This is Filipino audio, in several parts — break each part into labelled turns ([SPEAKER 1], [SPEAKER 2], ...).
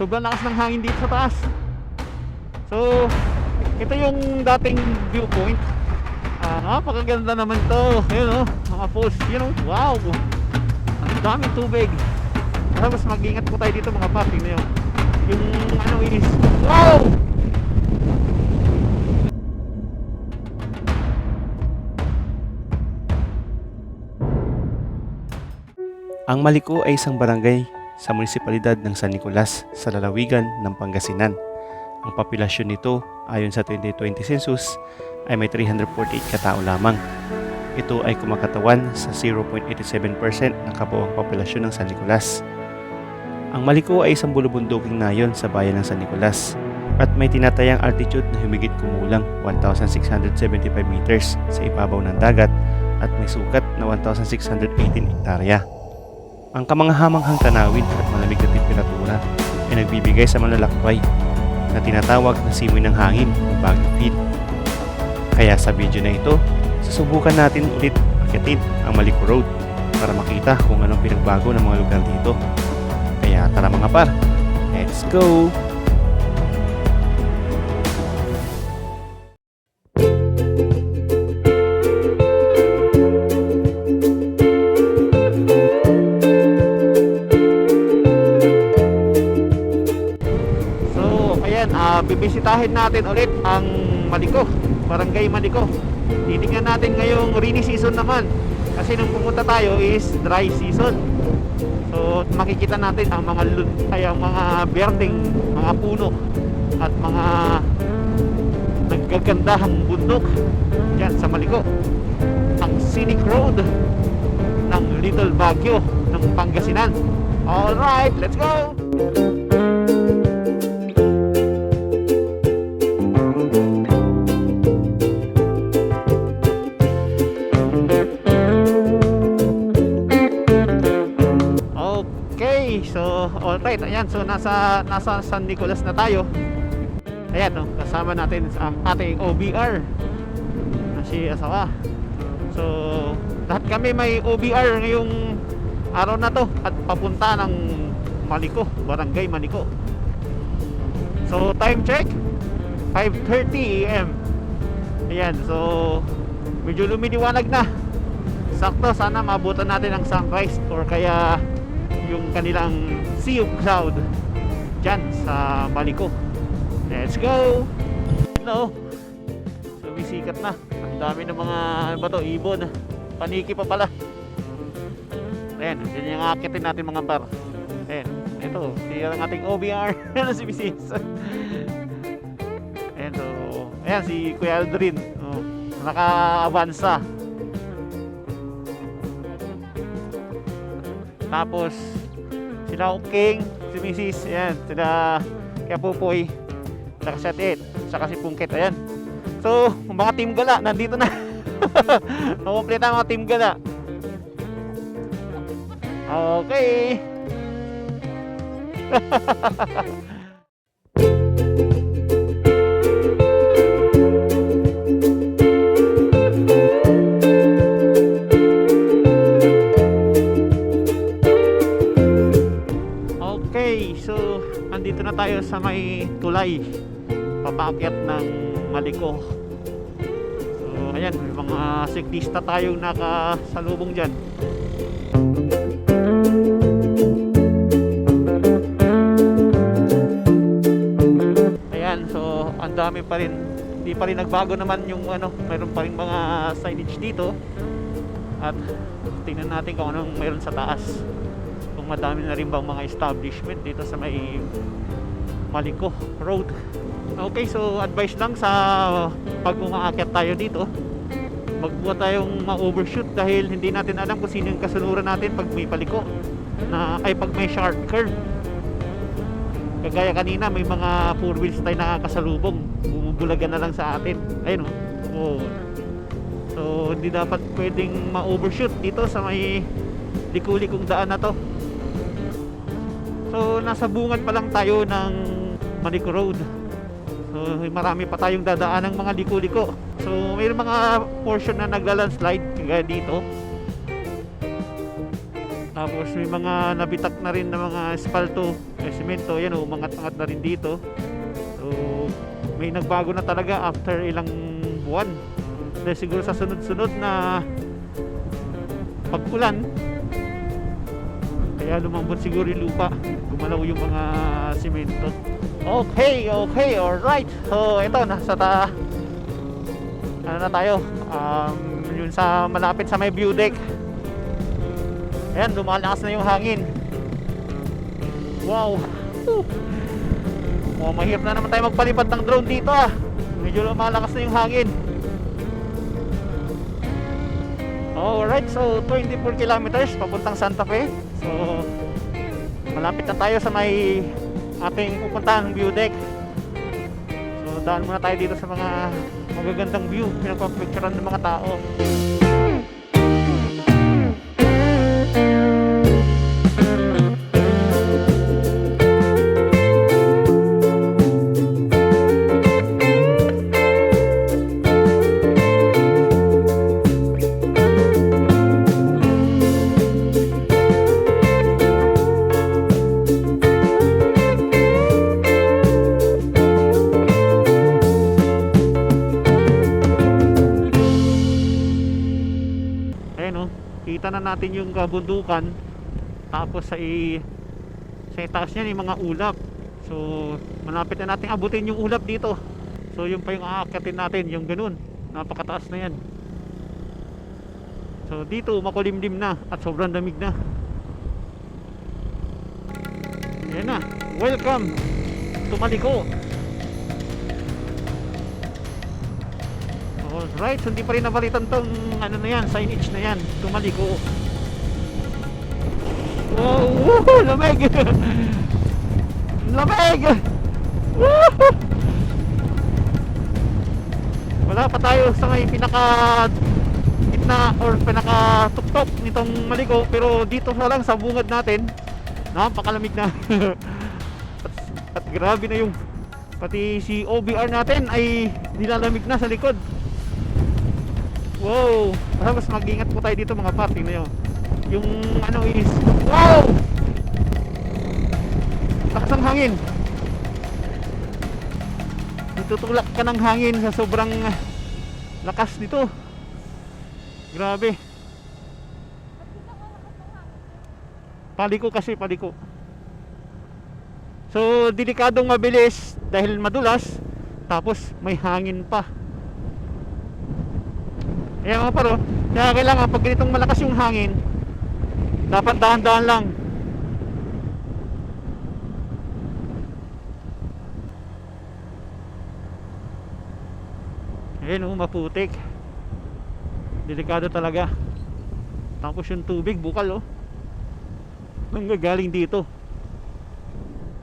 [SPEAKER 1] Sobrang lakas ng hangin dito sa taas. So, ito yung dating viewpoint. Ah, napakaganda naman to. Yun oh, mga falls. Yun oh, wow. Ang daming tubig. Tapos mag-ingat po tayo dito mga pa. Tingnan nyo. Yung ano is, wow!
[SPEAKER 2] Ang Maliko ay isang barangay sa munisipalidad ng San Nicolas sa lalawigan ng Pangasinan. Ang populasyon nito ayon sa 2020 census ay may 348 katao lamang. Ito ay kumakatawan sa 0.87% ng kabuoang populasyon ng San Nicolas. Ang Maliko ay isang bulubunduking nayon sa bayan ng San Nicolas at may tinatayang altitude na humigit kumulang 1,675 meters sa ibabaw ng dagat at may sukat na 1,618 hektarya. Ang kamanghamanghang tanawin at malamig na temperatura ay nagbibigay sa malalakbay na tinatawag na simoy ng hangin o Baguio Feed. Kaya sa video na ito, susubukan natin ulit akitin ang Maliko Road para makita kung anong pinagbago ng mga lugar dito. Kaya tara mga par, let's go!
[SPEAKER 1] Bibisitahin natin ulit ang Maliko, Barangay Maliko. Titingnan natin ngayong rainy season naman. Kasi nung pumunta tayo is dry season. So, makikita natin ang mga ay ang mga berdeng mga puno at mga naggagandahang bundok diyan sa Maliko. Ang scenic road ng Little Baguio ng Pangasinan. All right, let's go. Alright, ayan, so nasa nasa San Nicolas na tayo. Ayan, no, kasama natin ang ating OBR na si Asawa. So, lahat kami may OBR ngayong araw na to at papunta ng Maliko, Barangay Maliko. So, time check 5:30 AM. Ayan, so medyo lumiliwanag na. Sakto, sana mabutan natin ang sunrise or kaya yung kanilang sea of cloud dyan sa Maliko. Let's go! No, sumisikat na. Ang dami ng mga ano ba to, ibon. Paniki pa pala. Ayan, yun yung akitin natin mga par. Ayan, ito, siya ang ating OBR na si Mrs. Ayan, so, ayan si Kuya Aldrin. Oh, naka-avansa. Tapos, sila King, si Mrs. Ayan, sila kaya Pupoy, saka si Ate Ed, saka si Pungkit. Ayan. So, mga team gala, nandito na. Nakumpleta ang mga team gala. Okay, sa may tulay papaakyat ng Maliko. So ayan, may mga siklista tayong nakasalubong dyan. Ayan, so ang dami pa rin hindi pa rin nagbago naman yung ano, mayroon pa rin mga signage dito. At tingnan natin kung anong mayroon sa taas kung madami na rin bang mga establishment dito sa may Maliko Road. Okay, so advice lang sa pag umaakyat tayo dito, magbuhat tayong ma-overshoot dahil hindi natin alam kung sino yung kasunuran natin pag may paliko na ay pag may sharp curve. Kagaya kanina may mga four wheels tayo nakakasalubong, bumubulagan na lang sa atin. Ayun oh. Oh. So hindi dapat pwedeng ma-overshoot dito sa may likuli-kong daan na to. So, nasa bungad pa lang tayo ng Manico Road. So, marami pa tayong dadaan ng mga liko-liko. So, may mga portion na nagla-landslide kagaya dito. Tapos may mga nabitak na rin na mga espalto eh, simento yan oh, umangat-angat na rin dito so may nagbago na talaga after ilang buwan dahil siguro sa sunod-sunod na pag-ulan kaya lumambot siguro yung lupa. Gumalaw yung mga simento. Okay okay alright. So ito nasa ta ano na tayo? Um, yun sa malapit sa may view deck. Ayan lumalakas na yung hangin. Wow. Whew. oh, mahirap na naman tayo magpalipad ng drone dito ah. Medyo lumalakas na yung hangin. Alright so 24 kilometers papuntang Santa Fe so malapit na tayo sa may ating pupuntahan view deck so daan muna tayo dito sa mga magagandang view pinagpapicturean ng mga tao kita na natin yung kabundukan tapos sa i sa itaas niyan yung mga ulap. So malapit na natin abutin yung ulap dito. So yun pa yung aakyatin natin yung ganun. Napakataas na yan. So dito makulimlim na at sobrang damig na. Ayan na. Welcome to Maliko Alright, hindi pa rin nabalitan tong ano na yan, signage na yan, tumaliko. Wow, woohoo, lamig! lamig! Woohoo! Wala pa tayo sa may pinaka gitna or pinaka tuktok nitong maliko pero dito pa lang sa bungad natin napakalamig na at, at grabe na yung pati si OBR natin ay nilalamig na sa likod Wow! Basta mas mag-ingat po tayo dito mga par. Tingnan nyo. Yung ano is... Wow! Lakas ng hangin. Tutulak ka ng hangin sa sobrang ah, lakas nito. Grabe. Paliko kasi, paliko. So, delikadong mabilis dahil madulas. Tapos, may hangin pa. Ayan mga paro, kaya kailangan pag ganitong malakas yung hangin, dapat dahan-dahan lang. Ayan oh, maputik. Delikado talaga. Tapos yung tubig, bukal oh. Nanggagaling dito.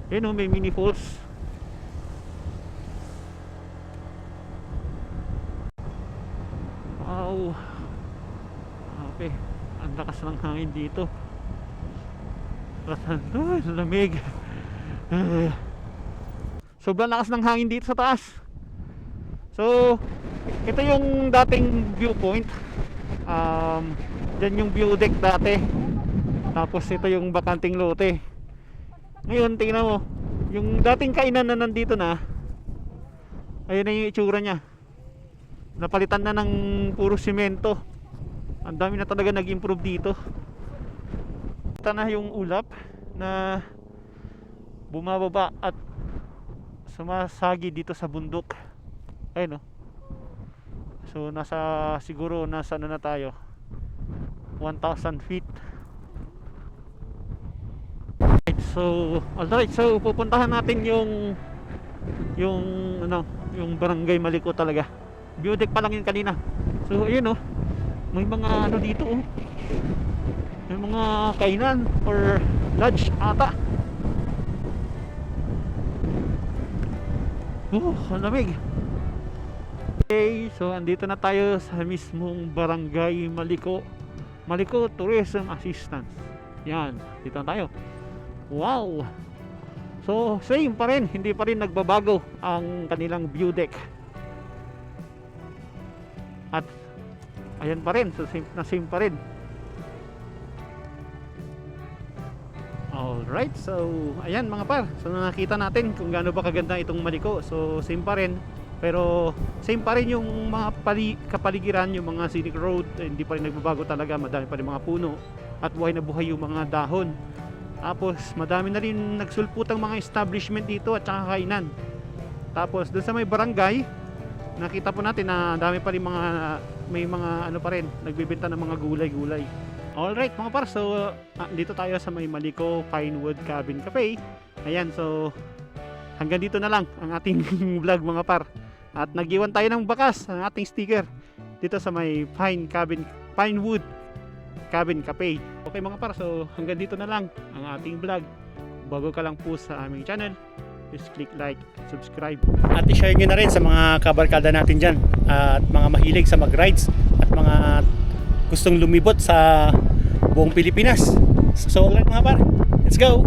[SPEAKER 1] Ayan oh, may mini falls. Wow. Grabe. Ang lakas ng hangin dito. At ano, lamig. Sobrang lakas ng hangin dito sa taas. So, ito yung dating viewpoint. Um, dyan yung view deck dati. Tapos ito yung bakanting lote. Ngayon, tingnan mo. Yung dating kainan na nandito na, ayun na yung itsura niya napalitan na ng puro simento ang dami na talaga nag-improve dito. Ito na yung ulap na bumababa at sumasagi dito sa bundok. Ayun o so nasa siguro nasa ano na tayo? 1,000 feet. Alright, so alright so pupuntahan natin yung yung ano yung barangay Maliko talaga. Deck pa lang yun kanina. So ayun oh may mga ano dito oh. May mga kainan or lodge ata. Oh ang lamig. Okay so andito na tayo sa mismong barangay Maliko. Maliko Tourism Assistance. Yan dito na tayo. Wow! So same pa rin. Hindi pa rin nagbabago ang kanilang view deck. At ayan pa rin so same na same pa rin Alright, so ayan mga par. So nakita natin kung gaano ba kaganda itong Maliko. So same pa rin. Pero same pa rin yung mga pali, kapaligiran, yung mga scenic road, eh, hindi pa rin nagbabago talaga. Madami pa rin mga puno at buhay na buhay yung mga dahon. Tapos madami na rin nagsulputang mga establishment dito at saka kainan. Tapos doon sa may barangay, nakita po natin na dami pa rin mga may mga ano pa rin, nagbebenta ng mga gulay-gulay. Alright mga par, so ah, dito tayo sa may Maliko Pinewood Cabin Cafe. Ayan, so hanggang dito na lang ang ating vlog mga par. At nag-iwan tayo ng bakas ang ating sticker dito sa may Pine Cabin Pinewood Cabin Cafe. Okay mga par, so hanggang dito na lang ang ating vlog. Bago ka lang po sa aming channel, please click like subscribe.
[SPEAKER 3] At i-share nyo na rin sa mga kabarkada natin dyan at mga mahilig sa mag-rides at mga gustong lumibot sa buong Pilipinas. So, alright mga par, let's go!